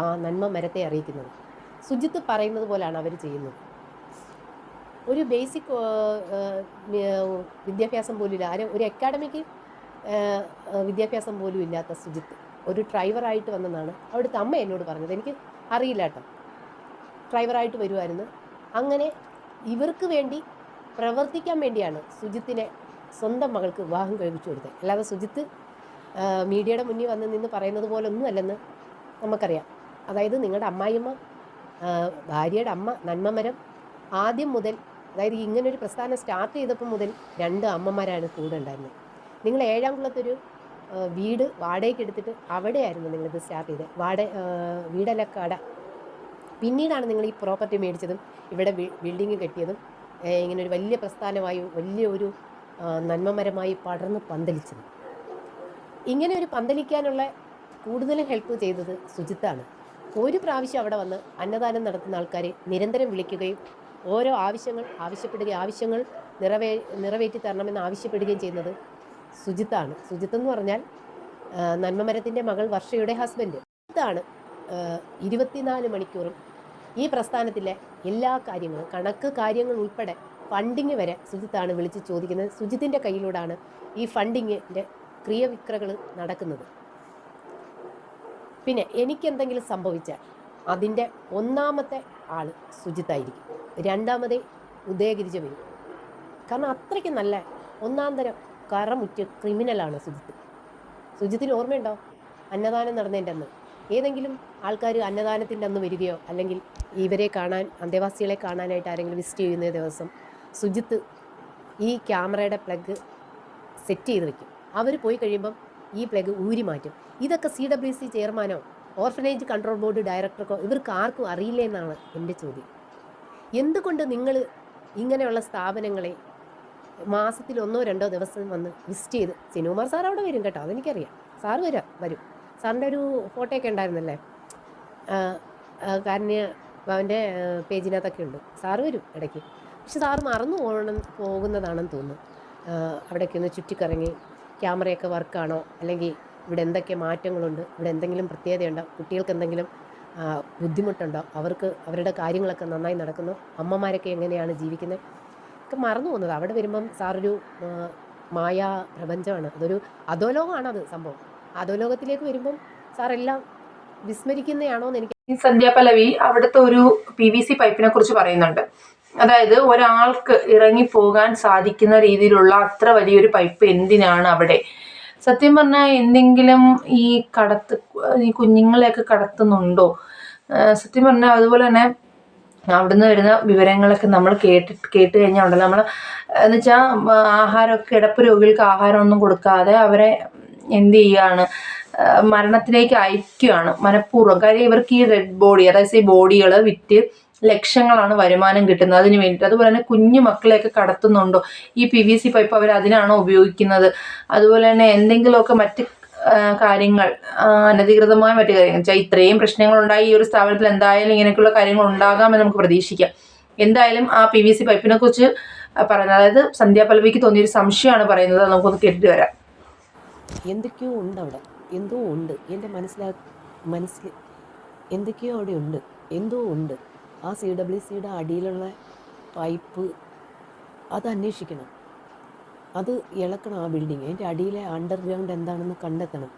ആ നന്മ മരത്തെ അറിയിക്കുന്നത്. സുജിത്ത് പറയുന്നത് പോലെയാണ് അവർ ചെയ്യുന്നത്. ഒരു ബേസിക് വിദ്യാഭ്യാസം പോലും ഇല്ല ആരും ഒരു അക്കാഡമിക് വിദ്യാഭ്യാസം പോലും ഇല്ലാത്ത സുജിത്ത്. ഒരു ഡ്രൈവറായിട്ട് വന്നെന്നാണ് അവിടുത്തെ അമ്മ എന്നോട് പറഞ്ഞത്. എനിക്ക് അറിയില്ല കേട്ടോ. ഡ്രൈവറായിട്ട് വരുമായിരുന്നു അങ്ങനെ ഇവർക്ക് വേണ്ടി പ്രവർത്തിക്കാൻ വേണ്ടിയാണ് സുജിത്തിനെ സ്വന്തം മകൾക്ക് വിവാഹം കഴിപ്പിച്ചു കൊടുത്തത്. അല്ലാതെ സുജിത്ത് മീഡിയയുടെ മുന്നിൽ വന്ന് നിന്ന് പറയുന്നത് പോലെ ഒന്നും അല്ലെന്ന് നമുക്കറിയാം. അതായത് നിങ്ങളുടെ അമ്മായിയമ്മ ഭാര്യയുടെ അമ്മ നന്മമരം ആദ്യം മുതൽ അതായത് ഇങ്ങനൊരു പ്രസ്ഥാനം സ്റ്റാർട്ട് ചെയ്തപ്പോൾ മുതൽ രണ്ട് അമ്മമാരാണ് കൂടെ ഉണ്ടായിരുന്നത്. നിങ്ങൾ ഏഴാം കുളത്തൊരു വീട് വാടകയ്ക്ക് എടുത്തിട്ട് അവിടെയായിരുന്നു നിങ്ങളിത് സ്റ്റാർട്ട് ചെയ്തത്. വാട വീടല്ല കട. പിന്നീടാണ് നിങ്ങൾ ഈ പ്രോപ്പർട്ടി മേടിച്ചതും ഇവിടെ ബിൽഡിങ് കെട്ടിയതും ഇങ്ങനെ ഒരു വലിയ പ്രസ്ഥാനമായി വലിയ ഒരു നന്മമരമായി പടർന്ന് പന്തലിച്ചത്. ഇങ്ങനെ ഒരു പന്തലിക്കാനുള്ള കൂടുതലും ഹെൽപ്പ് ചെയ്തത് സുജിത്താണ്. ഒരു പ്രാവശ്യം അവിടെ വന്ന് അന്നദാനം നടത്തുന്ന ആൾക്കാരെ നിരന്തരം വിളിക്കുകയും ഓരോ ആവശ്യങ്ങൾ ആവശ്യപ്പെടുകയും ആവശ്യങ്ങൾ നിറവേ നിറവേറ്റി തരണമെന്ന് ആവശ്യപ്പെടുകയും ചെയ്യുന്നത് സുജിത്താണ്. സുജിത്ത് എന്ന് പറഞ്ഞാൽ നന്മമരത്തിന്റെ മകൾ വർഷയുടെ ഹസ്ബൻഡ് സുജിത്താണ് ഇരുപത്തിനാല് മണിക്കൂറും ഈ പ്രസ്ഥാനത്തിലെ എല്ലാ കാര്യങ്ങളും കണക്ക് കാര്യങ്ങൾ ഉൾപ്പെടെ ഫണ്ടിങ് വരെ സുജിത്താണ് വിളിച്ച് ചോദിക്കുന്നത്. സുജിത്തിന്റെ കയ്യിലൂടെയാണ് ഈ ഫണ്ടിങ്ങിന്റെ ക്രിയവിക്രകൾ നടക്കുന്നത്. പിന്നെ എനിക്കെന്തെങ്കിലും സംഭവിച്ചാൽ അതിന്റെ ഒന്നാമത്തെ ആൾ സുജിത്തായിരിക്കും. രണ്ടാമതേ ഉദയഗിരിജ വരും. കാരണം അത്രയ്ക്ക് നല്ല ഒന്നാം തരം കറമുറ്റ ക്രിമിനലാണ് സുജിത്ത്. സുജിത്തിന് ഓർമ്മയുണ്ടോ? അന്നദാനം നടന്നതിന്റെ അന്ന്. ഏതെങ്കിലും ആൾക്കാർ അന്നദാനത്തിന്റെ അന്ന് വരികയോ അല്ലെങ്കിൽ ഇവരെ കാണാൻ അന്തേവാസികളെ കാണാനായിട്ട് ആരെങ്കിലും വിസിറ്റ് ചെയ്യുന്ന ദിവസം സുജിത്ത് ഈ ക്യാമറയുടെ പ്ലഗ് സെറ്റ് ചെയ്ത് വെക്കും. അവർ പോയി കഴിയുമ്പം ഈ പ്ലഗ് ഊരി മാറ്റും. ഇതൊക്കെ സി ഡബ്ല്യു സി ചെയർമാനോ ഓർഫനേജ് കൺട്രോൾ ബോർഡ് ഡയറക്ടർക്കോ ഇവർക്ക് ആർക്കും അറിയില്ല എന്നാണ് എന്റെ ചോദ്യം. എന്തുകൊണ്ട് നിങ്ങൾ ഇങ്ങനെയുള്ള സ്ഥാപനങ്ങളെ മാസത്തിൽ ഒന്നോ രണ്ടോ ദിവസം വന്ന് വിസിറ്റ് ചെയ്ത് സിനുമാർ സാർ അവിടെ വരും കേട്ടോ അതെനിക്കറിയാം. സാർ വരാം വരും. സാറിന്റെ ഒരു ഫോട്ടോയൊക്കെ ഉണ്ടായിരുന്നല്ലേ? കാരണം അവന്റെ പേജിനകത്തൊക്കെ ഉണ്ട്. സാറ് വരും ഇടയ്ക്ക്. പക്ഷെ സാർ മറന്നു പോകണം പോകുന്നതാണെന്ന് തോന്നുന്നു. അവിടേക്ക് ഒന്ന് ചുറ്റിക്കറങ്ങി ക്യാമറയൊക്കെ വർക്കാണോ? അല്ലെങ്കിൽ ഇവിടെ എന്തൊക്കെ മാറ്റങ്ങളുണ്ട്? ഇവിടെ എന്തെങ്കിലും പ്രത്യേകതയുണ്ടോ? കുട്ടികൾക്ക് എന്തെങ്കിലും ബുദ്ധിമുട്ടുണ്ടോ? അവർക്ക് അവരുടെ കാര്യങ്ങളൊക്കെ നന്നായി നടക്കുന്നു. അമ്മമാരൊക്കെ എങ്ങനെയാണ് ജീവിക്കുന്നത്? ഒക്കെ മറന്നു പോകുന്നത്. അവിടെ വരുമ്പം സാറൊരു മായ പ്രപഞ്ചമാണ്. അതൊരു അധോലോകമാണ് അത് സംഭവം. അധോലോകത്തിലേക്ക് വരുമ്പം സാറെല്ലാം വിസ്മരിക്കുന്നതാണോ എന്ന് എനിക്ക് ഈ സന്ധ്യാപല്ലവി അവിടുത്തെ ഒരു പി വി സി പൈപ്പിനെ കുറിച്ച് പറയുന്നുണ്ട്. അതായത് ഒരാൾക്ക് ഇറങ്ങി പോകാൻ സാധിക്കുന്ന രീതിയിലുള്ള അത്ര വലിയൊരു പൈപ്പ് എന്തിനാണ് അവിടെ? സത്യം പറഞ്ഞാൽ എന്തെങ്കിലും ഈ കടത്ത് ഈ കുഞ്ഞുങ്ങളെയൊക്കെ കടത്തുന്നുണ്ടോ? സത്യം പറഞ്ഞാൽ അതുപോലെ തന്നെ അവിടുന്ന് വരുന്ന വിവരങ്ങളൊക്കെ നമ്മൾ കേട്ട് കേട്ട് കഴിഞ്ഞാൽ ഉണ്ടല്ലോ. നമ്മൾ എന്ന് വെച്ചാൽ ആഹാരമൊക്കെ കിടപ്പ് രോഗികൾക്ക് ആഹാരമൊന്നും കൊടുക്കാതെ അവരെ എന്ത് ചെയ്യുകയാണ്? മരണത്തിലേക്ക് അയക്കുകയാണ്. മനഃപൂർവം. കാര്യം ഇവർക്ക് ഈ ഡെഡ് ബോഡി അതായത് ഈ ബോഡികൾ വിറ്റ് ലക്ഷങ്ങളാണ് വരുമാനം കിട്ടുന്നത്. അതിന് വേണ്ടിയിട്ട് അതുപോലെ തന്നെ കുഞ്ഞു മക്കളെയൊക്കെ കടത്തുന്നുണ്ടോ? ഈ പി വി സി പൈപ്പ് അവർ അതിനാണോ ഉപയോഗിക്കുന്നത്? അതുപോലെ തന്നെ എന്തെങ്കിലുമൊക്കെ മറ്റ് കാര്യങ്ങൾ അനധികൃതമായ മറ്റു കാര്യങ്ങൾ. വെച്ചാൽ ഇത്രയും പ്രശ്നങ്ങളുണ്ടായി ഈ ഒരു സ്ഥാപനത്തിൽ. എന്തായാലും ഇങ്ങനെയൊക്കെയുള്ള കാര്യങ്ങൾ ഉണ്ടാകാമെന്ന് നമുക്ക് പ്രതീക്ഷിക്കാം. എന്തായാലും ആ പി വി സി പൈപ്പിനെ കുറിച്ച് പറയുന്നത് അതായത് സന്ധ്യാപല്ലവിക്ക് തോന്നിയൊരു സംശയമാണ് പറയുന്നത്. നമുക്കൊന്ന് കേട്ടിട്ട് വരാം. എന്തൊക്കെയോ ഉണ്ട് അവിടെ എന്തോ ഉണ്ട്. എന്റെ മനസ്സിലാ മനസ്സിൽ എന്തൊക്കെയോ അവിടെ ഉണ്ട് എന്തോ ഉണ്ട്. ആ സി ഡബ്ല്യു സിയുടെ അടിയിലുള്ള പൈപ്പ് അത് അന്വേഷിക്കണം. അത് ഇളക്കണം ആ ബിൽഡിങ് അതിന്റെ അടിയിലെ അണ്ടർഗ്രൗണ്ട് എന്താണെന്ന് കണ്ടെത്തണം.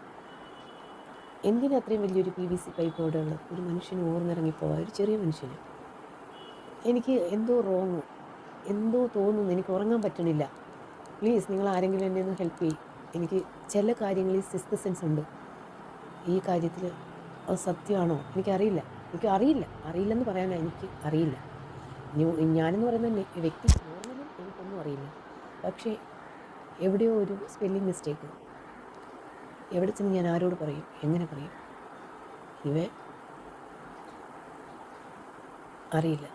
എന്തിനാ അത്രയും വലിയൊരു പി വി സി പൈപ്പ് അവിടെ ഉള്ളത്? ഒരു മനുഷ്യന് ഓർന്നിറങ്ങിപ്പോവാ ഒരു ചെറിയ മനുഷ്യന്. എനിക്ക് എന്തോ റോങ് എന്തോ തോന്നുന്നു. എനിക്ക് ഉറങ്ങാൻ പറ്റണില്ല. പ്ലീസ് നിങ്ങൾ ആരെങ്കിലും എന്നെ ഒന്ന് ഹെൽപ്പ് ചെയ്യും. എനിക്ക് ചില കാര്യങ്ങളിൽ സിസ്ത് സെൻസ് ഉണ്ട്. ഈ കാര്യത്തിൽ അത് സത്യമാണോ? എനിക്കറിയില്ല. എനിക്ക് അറിയില്ല. അറിയില്ലെന്ന് പറയാനാണ് എനിക്ക് അറിയില്ല. ഞാനെന്ന് പറയുന്ന വ്യക്തി നോർമലും എനിക്കൊന്നും അറിയില്ല. പക്ഷേ എവിടെയോ ഒരു സ്പെല്ലിംഗ് മിസ്റ്റേക്ക് എവിടെ ചെന്ന് ഞാൻ ആരോട് പറയും? എങ്ങനെ പറയും? ഇവ അറിയില്ല.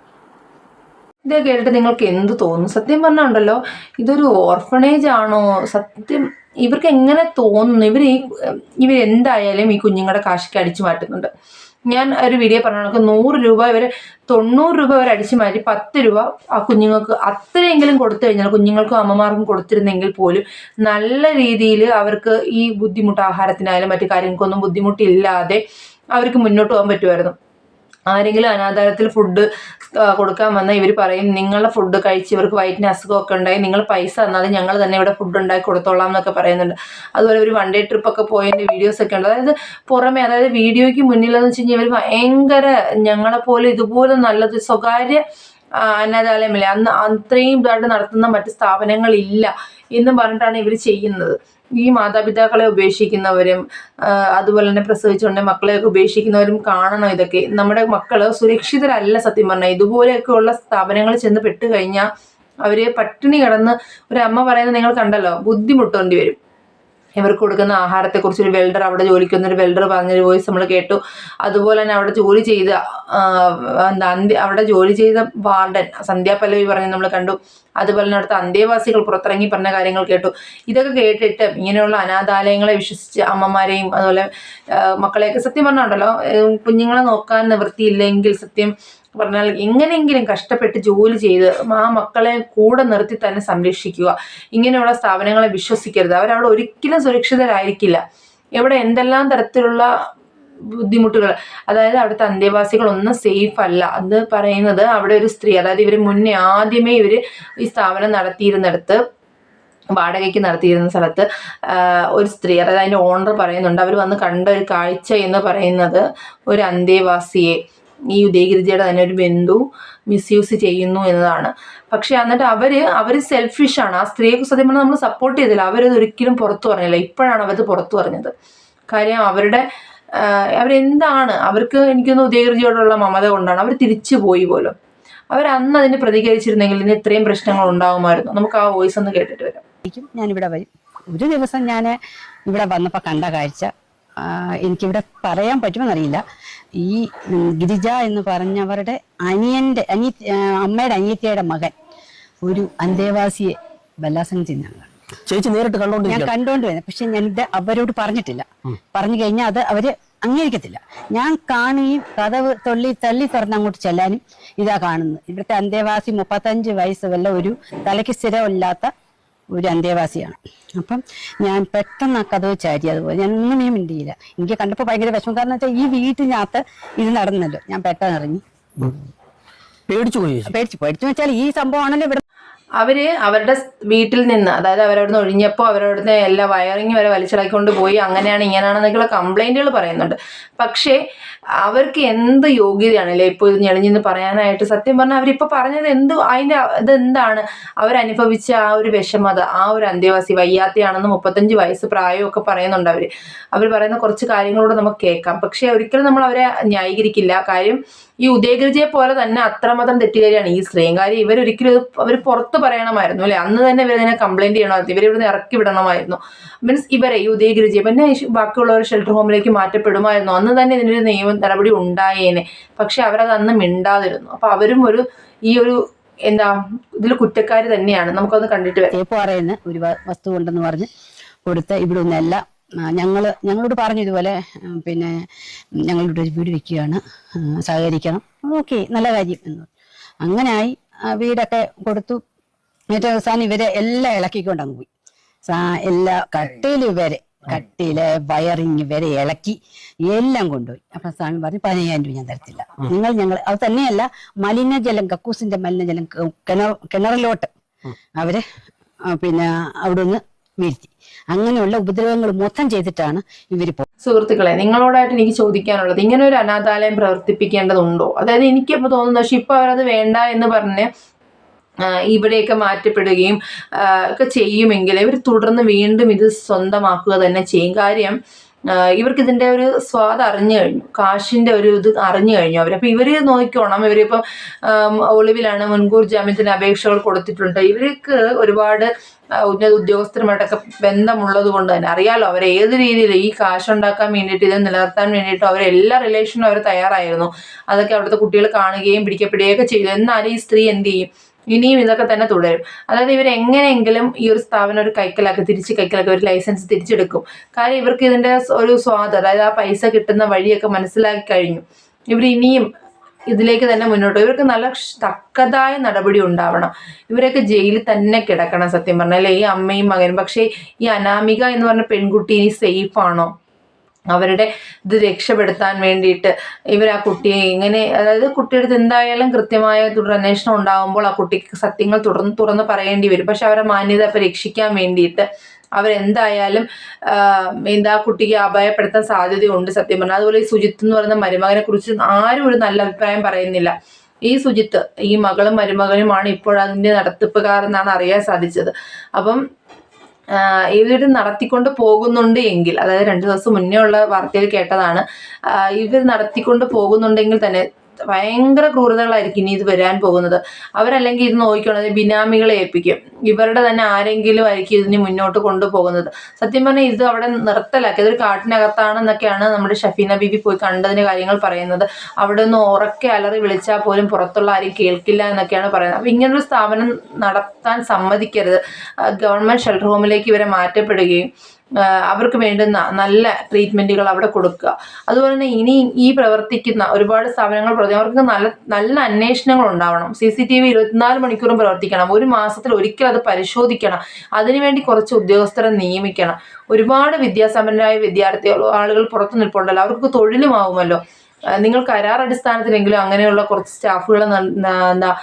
ഇത് കേട്ടിട്ട് നിങ്ങൾക്ക് എന്ത് തോന്നുന്നു സത്യം പറഞ്ഞുണ്ടല്ലോ ഇതൊരു ഓർഫണേജ് ആണോ? സത്യം ഇവർക്ക് എങ്ങനെ തോന്നുന്നു? ഇവർ ഈ ഇവരെന്തായാലും ഈ കുഞ്ഞുങ്ങളുടെ കാശിക്ക് അടിച്ചു മാറ്റുന്നുണ്ട്. ഞാൻ ഒരു വീഡിയോ പറഞ്ഞ കണക്ക് നൂറ് രൂപ വരെ തൊണ്ണൂറ് രൂപ വരെ അടിച്ചു മാറ്റി പത്ത് രൂപ ആ കുഞ്ഞുങ്ങൾക്ക് അത്രയെങ്കിലും കൊടുത്തു കഴിഞ്ഞാൽ കുഞ്ഞുങ്ങൾക്കും അമ്മമാർക്കും കൊടുത്തിരുന്നെങ്കിൽ പോലും നല്ല രീതിയിൽ അവർക്ക് ഈ ബുദ്ധിമുട്ട് ആഹാരത്തിനായാലും മറ്റു കാര്യങ്ങൾക്കൊന്നും ബുദ്ധിമുട്ടില്ലാതെ അവർക്ക് മുന്നോട്ട് പോകാൻ പറ്റുമായിരുന്നു. ആരെങ്കിലും അനാഥാലയത്തിൽ ഫുഡ് കൊടുക്കാൻ വന്നാൽ ഇവർ പറയും നിങ്ങളുടെ ഫുഡ് കഴിച്ച് ഇവർക്ക് വയറ്റിന് അസുഖമൊക്കെ ഉണ്ടായി നിങ്ങൾ പൈസ തന്നാലും ഞങ്ങൾ തന്നെ ഇവിടെ ഫുഡ് ഉണ്ടാക്കി കൊടുത്തോളാം എന്നൊക്കെ പറയുന്നുണ്ട്. അതുപോലെ ഒരു വൺ ഡേ ട്രിപ്പൊക്കെ പോയതിന്റെ വീഡിയോസ് ഒക്കെ ഉണ്ട്. അതായത് പുറമേ അതായത് വീഡിയോയ്ക്ക് മുന്നിലെന്ന് വെച്ച് കഴിഞ്ഞാൽ ഇവർ ഭയങ്കര ഞങ്ങളെപ്പോലെ ഇതുപോലെ നല്ലത് സ്വകാര്യ അനാഥാലയമില്ല? അന്ന് അത്രയും ഇതായിട്ട് നടത്തുന്ന മറ്റ് സ്ഥാപനങ്ങളില്ല എന്നും പറഞ്ഞിട്ടാണ് ഇവർ ചെയ്യുന്നത്. ഈ മാതാപിതാക്കളെ ഉപേക്ഷിക്കുന്നവരും അതുപോലെ തന്നെ പ്രസവിച്ചുകൊണ്ട് മക്കളെയൊക്കെ ഉപേക്ഷിക്കുന്നവരും കാണണം ഇതൊക്കെ. നമ്മുടെ മക്കൾ സുരക്ഷിതരല്ല സത്യം പറഞ്ഞാൽ ഇതുപോലെയൊക്കെയുള്ള സ്ഥാപനങ്ങളിൽ ചെന്ന് പെട്ട് കഴിഞ്ഞാൽ അവർ പട്ടിണി കിടന്ന് ഒരു അമ്മ പറയുന്നത് നിങ്ങൾ കണ്ടല്ലോ ബുദ്ധിമുട്ടേണ്ടി വരും. ഇവർക്ക് കൊടുക്കുന്ന ആഹാരത്തെക്കുറിച്ച് ഒരു വെൽഡർ അവിടെ ജോലിക്ക് വന്നൊരു വെൽഡർ പറഞ്ഞൊരു വോയിസ് നമ്മൾ കേട്ടു. അതുപോലെ തന്നെ അവിടെ ജോലി ചെയ്ത എന്താ അവിടെ ജോലി ചെയ്ത വാർഡൻ സന്ധ്യാപല്ലവി പറഞ്ഞ് നമ്മൾ കണ്ടു. അതുപോലെ തന്നെ അവിടുത്തെ അന്തേവാസികൾ പുറത്തിറങ്ങി പറഞ്ഞ കാര്യങ്ങൾ കേട്ടു. ഇതൊക്കെ കേട്ടിട്ട് ഇങ്ങനെയുള്ള അനാഥാലയങ്ങളെ വിശ്വസിച്ച് അമ്മമാരെയും അതുപോലെ മക്കളെയൊക്കെ സത്യം പറഞ്ഞുണ്ടല്ലോ കുഞ്ഞുങ്ങളെ നോക്കാൻ നിവൃത്തിയില്ലെങ്കിൽ സത്യം പറഞ്ഞാൽ എങ്ങനെയെങ്കിലും കഷ്ടപ്പെട്ട് ജോലി ചെയ്ത് ആ മക്കളെ കൂടെ നിർത്തി തന്നെ സംരക്ഷിക്കുക. ഇങ്ങനെയുള്ള സ്ഥാപനങ്ങളെ വിശ്വസിക്കരുത്. അവരവിടെ ഒരിക്കലും സുരക്ഷിതരായിരിക്കില്ല. എവിടെ എന്തെല്ലാം തരത്തിലുള്ള ബുദ്ധിമുട്ടുകൾ. അതായത് അവിടുത്തെ അന്തേവാസികളൊന്നും സേഫ് അല്ല അത് പറയുന്നത് അവിടെ ഒരു സ്ത്രീ അതായത് ഇവർ മുന്നേ ആദ്യമേ ഇവർ ഈ സ്ഥാപനം നടത്തിയിരുന്നിടത്ത് വാടകയ്ക്ക് നടത്തിയിരുന്ന സ്ഥലത്ത് ഒരു സ്ത്രീ അതായത് അതിന്റെ ഓണർ പറയുന്നുണ്ട് അവർ വന്ന് കണ്ട ഒരു കാഴ്ച എന്ന് പറയുന്നത് ഒരു അന്തേവാസിയെ. ഈ ഉദയഗിരിജയുടെ തന്നെ ഒരു ബന്ധു മിസ്യൂസ് ചെയ്യുന്നു എന്നതാണ്. പക്ഷെ എന്നിട്ട് അവർ അവർ സെൽഫിഷാണ് ആ സ്ത്രീയെ സത്യം പറഞ്ഞാൽ നമ്മൾ സപ്പോർട്ട് ചെയ്തില്ല. അവരത് ഒരിക്കലും പുറത്തു പറഞ്ഞില്ല. ഇപ്പോഴാണ് അവരത് പുറത്തു പറഞ്ഞത്. കാര്യം അവരുടെ അവരെന്താണ്? അവർക്ക് എനിക്കൊന്ന് ഉദയഗിരിജിയോടുള്ള മമത കൊണ്ടാണ്. അവർ തിരിച്ചു പോയി പോലും. അവർ അന്ന് അതിന് പ്രതികരിച്ചിരുന്നെങ്കിൽ ഇന്ന് ഇത്രയും പ്രശ്നങ്ങൾ ഉണ്ടാകുമായിരുന്നു നമുക്ക് ആ വോയിസ് ഒന്ന് കേട്ടിട്ട് വരാം. ഞാനിവിടെ വരും. ഒരു ദിവസം ഞാൻ ഇവിടെ വന്നപ്പോൾ കണ്ട കാഴ്ച എനിക്കിവിടെ പറയാൻ പറ്റുമെന്നറിയില്ല. ഈ ഗിരിജ എന്ന് പറഞ്ഞവരുടെ അനിയന്റെ അനി അമ്മയുടെ അനിയത്തിയുടെ മകൻ ഒരു അന്തേവാസിയെ ബലാത്സംഗം ചെയ്യുന്നതാണ് ചേച്ചി നേരിട്ട് കണ്ടോണ്ട് ഞാൻ കണ്ടോണ്ട് വരുന്നത് പക്ഷെ ഞാൻ ഇത് അവരോട് പറഞ്ഞിട്ടില്ല. പറഞ്ഞു കഴിഞ്ഞാൽ അത് അവർ അംഗീകരിക്കത്തില്ല. ഞാൻ കാണുകയും കഥവ് തൊള്ളി തള്ളി തുറന്ന് അങ്ങോട്ട് ചെല്ലാനും ഇതാ കാണുന്നത്. ഇവിടുത്തെ അന്തേവാസി മുപ്പത്തഞ്ച് വയസ്സ് വല്ല ഒരു തലയ്ക്ക് സ്ഥിരമില്ലാത്ത ഒരു അന്തേവാസിയാണ്. അപ്പം ഞാൻ പെട്ടെന്ന് ആ കഥവ് ചാരി. അതുപോലെ ഞാൻ ഒന്നും മിണ്ടിയില്ല. എനിക്ക് കണ്ടപ്പോൾ ഭയങ്കര വിഷമം. കാരണം വെച്ചാൽ ഈ വീട്ടിനകത്ത് ഇത് നടന്നല്ലോ. ഞാൻ പെട്ടെന്ന് ഇറങ്ങി. പേടിച്ചു പോയി പേടിച്ചു. പേടിച്ചു വെച്ചാൽ ഈ സംഭവമാണല്ലോ ഇവിടെ അവർ അവരുടെ വീട്ടിൽ നിന്ന് അതായത് അവരവിടുന്ന് ഒഴിഞ്ഞപ്പോൾ അവരവിടുന്ന് എല്ലാ വയറിങ് വരെ വലിച്ചിളക്കിക്കൊണ്ട് പോയി അങ്ങനെയാണ് ഇങ്ങനെയാണെന്നൊക്കെയുള്ള കംപ്ലൈന്റുകൾ പറയുന്നുണ്ട്. പക്ഷേ അവർക്ക് എന്ത് യോഗ്യതയാണല്ലേ ഇപ്പോൾ ഇത് ഞെളിഞ്ഞെന്ന് പറയാനായിട്ട്? സത്യം പറഞ്ഞാൽ അവരിപ്പോൾ പറഞ്ഞത് എന്ത് അതിന്റെ ഇത് എന്താണ് അവരനുഭവിച്ച ആ ഒരു വിഷമത ആ ഒരു അന്തേവാസി വയ്യാത്തയാണെന്ന് മുപ്പത്തഞ്ച് വയസ്സ് പ്രായമൊക്കെ പറയുന്നുണ്ട് അവർ അവർ പറയുന്ന കുറച്ച് കാര്യങ്ങളോട് നമുക്ക് കേൾക്കാം. പക്ഷേ ഒരിക്കലും നമ്മൾ അവരെ ന്യായീകരിക്കില്ല. കാര്യം ഈ ഉദയഗിരിജയെ പോലെ തന്നെ അത്രമാത്രം തെറ്റുകാരിയാണ് ഈ സ്ത്രീയും കാര്യം ഇവരൊരിക്കലും അവർ പുറത്ത് പറയണമായിരുന്നു അല്ലെ? അന്ന് തന്നെ ഇവരതിനെ കംപ്ലൈന്റ് ചെയ്യണമായിരുന്നു ഇവരെ ഇവിടുന്ന് ഇറക്കി വിടണമായിരുന്നു. മീൻസ് ഇവരെ ഈ ഉദയഗിരിജയെ പിന്നെ ബാക്കിയുള്ളവർ ഷെൽട്ടർ ഹോമിലേക്ക് മാറ്റപ്പെടുമായിരുന്നു. അന്ന് തന്നെ ഇതിനൊരു നിയമ നടപടി ഉണ്ടായേനെ. പക്ഷെ അവരത് അന്ന് മിണ്ടാതിരുന്നു. അപ്പൊ അവരും ഒരു ഈ ഒരു എന്താ ഇതിൽ കുറ്റക്കാർ തന്നെയാണ്. നമുക്കൊന്ന് കണ്ടിട്ട് വരാം. തേപ്പുപാറയിൽ ഒരു വസ്തു ഉണ്ടെന്ന് പറഞ്ഞ് കൊടുത്ത ഇവിടെ നിന്നല്ല ഞങ്ങൾ ഞങ്ങളോട് പറഞ്ഞു ഇതുപോലെ പിന്നെ ഞങ്ങളുടെ ഒരു വീട് വെക്കുകയാണ് സഹകരിക്കണം. ഓക്കെ നല്ല കാര്യം എന്ന്. അങ്ങനെയായി വീടൊക്കെ കൊടുത്തു. ഏറ്റവും അവസാനം ഇവരെ എല്ലാം ഇളക്കിക്കൊണ്ട് അങ്ങ് പോയി എല്ലാ കട്ടിൽ വരെ കട്ടിലെ വയറിങ് വരെ ഇളക്കി എല്ലാം കൊണ്ടുപോയി. അപ്പൊ സ്വാമി പറഞ്ഞു പതിനയ്യായിരം രൂപ ഞാൻ തരത്തില്ല. നിങ്ങൾ ഞങ്ങൾ അത് തന്നെയല്ല മലിനജലം കക്കൂസിന്റെ മലിനജലം കിണർ കിണറിലോട്ട് അവർ പിന്നെ അവിടുന്ന് വീഴ്ത്തി. അങ്ങനെയുള്ള ഉപദ്രവങ്ങൾ മൊത്തം ചെയ്തിട്ടാണ് ഇവർ പോ സുഹൃത്തുക്കളെ നിങ്ങളോടായിട്ട് എനിക്ക് ചോദിക്കാനുള്ളത് ഇങ്ങനെ ഒരു അനാഥാലയം പ്രവർത്തിപ്പിക്കേണ്ടതുണ്ടോ? അതായത് എനിക്കിപ്പോൾ തോന്നുന്നു പക്ഷെ ഇപ്പൊ അവരത് വേണ്ട എന്ന് പറഞ്ഞ് ഇവിടെയൊക്കെ മാറ്റപ്പെടുകയും ഒക്കെ ചെയ്യുമെങ്കിൽ ഇവർ തുടർന്ന് വീണ്ടും ഇത് സ്വന്തമാക്കുക തന്നെ ചെയ്യും. കാര്യം ഇവർക്ക് ഇതിന്റെ ഒരു സ്വാദ് അറിഞ്ഞു കഴിഞ്ഞു. കാശിന്റെ ഒരു ഇത് അറിഞ്ഞു കഴിഞ്ഞു അവർ അപ്പോൾ ഇവർ നോക്കിക്കോണം. ഇവരിപ്പം ഒളിവിലാണ് മുൻകൂർ ജാമ്യത്തിന് അപേക്ഷകൾ കൊടുത്തിട്ടുണ്ട്. ഇവർക്ക് ഒരുപാട് ഉന്നത ഉദ്യോഗസ്ഥരുമായിട്ടൊക്കെ ബന്ധമുള്ളത് കൊണ്ട് തന്നെ. അറിയാലോ അവർ ഏത് രീതിയിൽ ഈ കാശുണ്ടാക്കാൻ വേണ്ടിയിട്ട് ഇത് നിലനിർത്താൻ വേണ്ടിയിട്ട് അവർ എല്ലാ റിലേഷനും അവർ തയ്യാറായിരുന്നു. അതൊക്കെ അവിടുത്തെ കുട്ടികൾ കാണുകയും പിടിക്കപ്പെടുകയൊക്കെ ചെയ്തു. എന്നാലും ഈ സ്ത്രീ എന്ത് ചെയ്യും? ഇനിയും ഇതൊക്കെ തന്നെ തുടരും. അതായത് ഇവർ എങ്ങനെയെങ്കിലും ഈ ഒരു സ്ഥാപനം ഒരു കൈക്കലാക്കി തിരിച്ച് കൈക്കലാക്കി ഒരു ലൈസൻസ് തിരിച്ചെടുക്കും. കാര്യം ഇവർക്ക് ഇതിന്റെ ഒരു സ്വാദ് അതായത് ആ പൈസ കിട്ടുന്ന വഴിയൊക്കെ മനസ്സിലാക്കി കഴിഞ്ഞു. ഇവർ ഇനിയും ഇതിലേക്ക് തന്നെ മുന്നോട്ട് ഇവർക്ക് നല്ല തക്കതായ നടപടി ഉണ്ടാവണം. ഇവരൊക്കെ ജയിലിൽ തന്നെ കിടക്കണം സത്യം പറഞ്ഞാൽ ഈ അമ്മയും മകനും. പക്ഷേ ഈ അനാമിക എന്ന് പറഞ്ഞ പെൺകുട്ടി ഇനി സേഫ് ആണോ? അവരുടെ ഇത് രക്ഷപ്പെടുത്താൻ വേണ്ടിയിട്ട് ഇവർ ആ കുട്ടിയെ ഇങ്ങനെ അതായത് കുട്ടിയുടെ എന്തായാലും കൃത്യമായ തുടരന്വേഷണം ഉണ്ടാകുമ്പോൾ ആ കുട്ടിക്ക് സത്യങ്ങൾ തുടർന്ന് തുറന്ന് പറയേണ്ടി വരും. പക്ഷെ അവരെ മാന്യത പരീക്ഷിക്കാൻ വേണ്ടിയിട്ട് അവരെന്തായാലും എന്താ കുട്ടിക്ക് അപായപ്പെടുത്താൻ സാധ്യതയുണ്ട് സത്യം പറഞ്ഞാൽ. അതുപോലെ ഈ സുജിത്ത് എന്ന് പറയുന്ന മരുമകനെ കുറിച്ച് ആരും ഒരു നല്ല അഭിപ്രായം പറയുന്നില്ല. ഈ സുജിത്ത് ഈ മകളും മരുമകനുമാണ് ഇപ്പോൾ അതിന്റെ നടത്തിപ്പുകാരെന്നാണ് അറിയാൻ സാധിച്ചത്. അപ്പം ഇവർ നടത്തിക്കൊണ്ട് പോകുന്നുണ്ട് എങ്കിൽ അതായത് രണ്ട് ദിവസം മുന്നേ ഉള്ള വാർത്തയിൽ കേട്ടതാണ് ഇവർ നടത്തിക്കൊണ്ട് പോകുന്നുണ്ടെങ്കിൽ തന്നെ ഭയങ്കര ക്രൂരതകളായിരിക്കും ഇനി ഇത് വരാൻ പോകുന്നത്. അവരല്ലെങ്കിൽ ഇത് നോക്കിക്കോണം അത് ബിനാമികളെ ഏൽപ്പിക്കും. ഇവരുടെ തന്നെ ആരെങ്കിലും ആയിരിക്കും ഇതിന് മുന്നോട്ട് കൊണ്ടുപോകുന്നത്. സത്യം പറഞ്ഞാൽ ഇത് അവിടെ നിർത്തലാക്കി. അതൊരു കാട്ടിനകത്താണെന്നൊക്കെയാണ് നമ്മുടെ ഷഫീന ബീബി പോയി കണ്ടതിന് കാര്യങ്ങൾ പറയുന്നത്. അവിടെ നിന്ന് ഉറക്കെ അലറി വിളിച്ചാൽ പോലും പുറത്തുള്ള ആരും കേൾക്കില്ല എന്നൊക്കെയാണ് പറയുന്നത്. അപ്പം ഇങ്ങനൊരു സ്ഥാപനം നടത്താൻ സമ്മതിക്കരുത്. ഗവൺമെന്റ് ഷെൽട്ടർ ഹോമിലേക്ക് ഇവരെ മാറ്റപ്പെടുകയും അവർക്ക് വേണ്ടുന്ന നല്ല ട്രീറ്റ്മെന്റുകൾ അവിടെ കൊടുക്കുക. അതുപോലെ തന്നെ ഇനി ഈ പ്രവർത്തിക്കുന്ന ഒരുപാട് സ്ഥാപനങ്ങൾ അവർക്ക് നല്ല നല്ല അന്വേഷണങ്ങൾ ഉണ്ടാവണം. സി സി ടി വി ഇരുപത്തിനാല് മണിക്കൂറും പ്രവർത്തിക്കണം. ഒരു മാസത്തിൽ ഒരിക്കൽ അത് പരിശോധിക്കണം. അതിനുവേണ്ടി കുറച്ച് ഉദ്യോഗസ്ഥരെ നിയമിക്കണം. ഒരുപാട് വിദ്യാസമ്പന്നരായ വിദ്യാർത്ഥികൾ ആളുകൾ പുറത്തു നിൽപ്പുണ്ടല്ലോ. അവർക്ക് തൊഴിലുമാവുമല്ലോ. നിങ്ങൾ കരാർ അടിസ്ഥാനത്തിലെങ്കിലും അങ്ങനെയുള്ള കുറച്ച് സ്റ്റാഫുകളെ എന്താ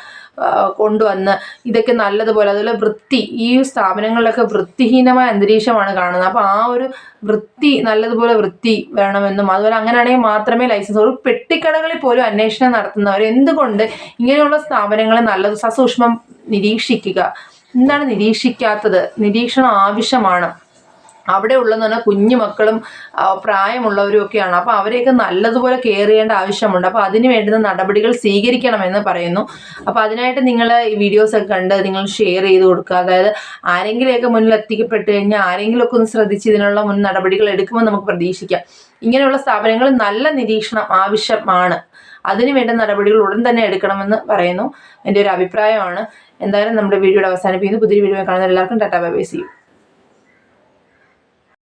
കൊണ്ടുവന്ന് ഇതൊക്കെ നല്ലതുപോലെ അതുപോലെ വൃത്തി ഈ സ്ഥാപനങ്ങളിലൊക്കെ വൃത്തിഹീനമായ അന്തരീക്ഷമാണ് കാണുന്നത്. അപ്പോൾ ആ ഒരു വൃത്തി നല്ലതുപോലെ വൃത്തി വേണമെന്നും അതുപോലെ അങ്ങനെയാണെങ്കിൽ മാത്രമേ ലൈസൻസ് ഒരു പെട്ടിക്കടകളിൽ പോലും അന്വേഷണം നടത്തുന്നവർ എന്തുകൊണ്ട് ഇങ്ങനെയുള്ള സ്ഥാപനങ്ങളെ നല്ലത് സസൂക്ഷ്മം നിരീക്ഷിക്കുക? എന്താണ് നിരീക്ഷിക്കാത്തത്? നിരീക്ഷണം ആവശ്യമാണ്. അവിടെ ഉള്ളതെന്ന് പറഞ്ഞാൽ കുഞ്ഞു മക്കളും പ്രായമുള്ളവരും ഒക്കെയാണ് അപ്പോൾ അവരെയൊക്കെ നല്ലതുപോലെ കെയർ ചെയ്യേണ്ട ആവശ്യമുണ്ട്. അപ്പോൾ അതിന് വേണ്ടുന്ന നടപടികൾ സ്വീകരിക്കണമെന്ന് പറയുന്നു. അപ്പോൾ അതിനായിട്ട് നിങ്ങൾ ഈ വീഡിയോസൊക്കെ കണ്ട് നിങ്ങൾ ഷെയർ ചെയ്ത് കൊടുക്കുക. അതായത് ആരെങ്കിലുമൊക്കെ മുന്നിൽ എത്തിക്കപ്പെട്ട് കഴിഞ്ഞാൽ ആരെങ്കിലുമൊക്കെ ഒന്ന് ശ്രദ്ധിച്ച് ഇതിനുള്ള മുൻ നടപടികൾ എടുക്കുമെന്ന് നമുക്ക് പ്രതീക്ഷിക്കാം. ഇങ്ങനെയുള്ള സ്ഥാപനങ്ങൾ നല്ല നിരീക്ഷണം ആവശ്യമാണ്. അതിനു വേണ്ട നടപടികൾ ഉടൻ തന്നെ എടുക്കണമെന്ന് പറയുന്നു. എന്റെ ഒരു അഭിപ്രായമാണ്. എന്തായാലും നമ്മുടെ വീഡിയോയുടെ അവസാനിപ്പിക്കുന്നു. പുതിയ വീഡിയോ കാണുന്ന എല്ലാവർക്കും ടാറ്റാ ബൈ ബൈ സി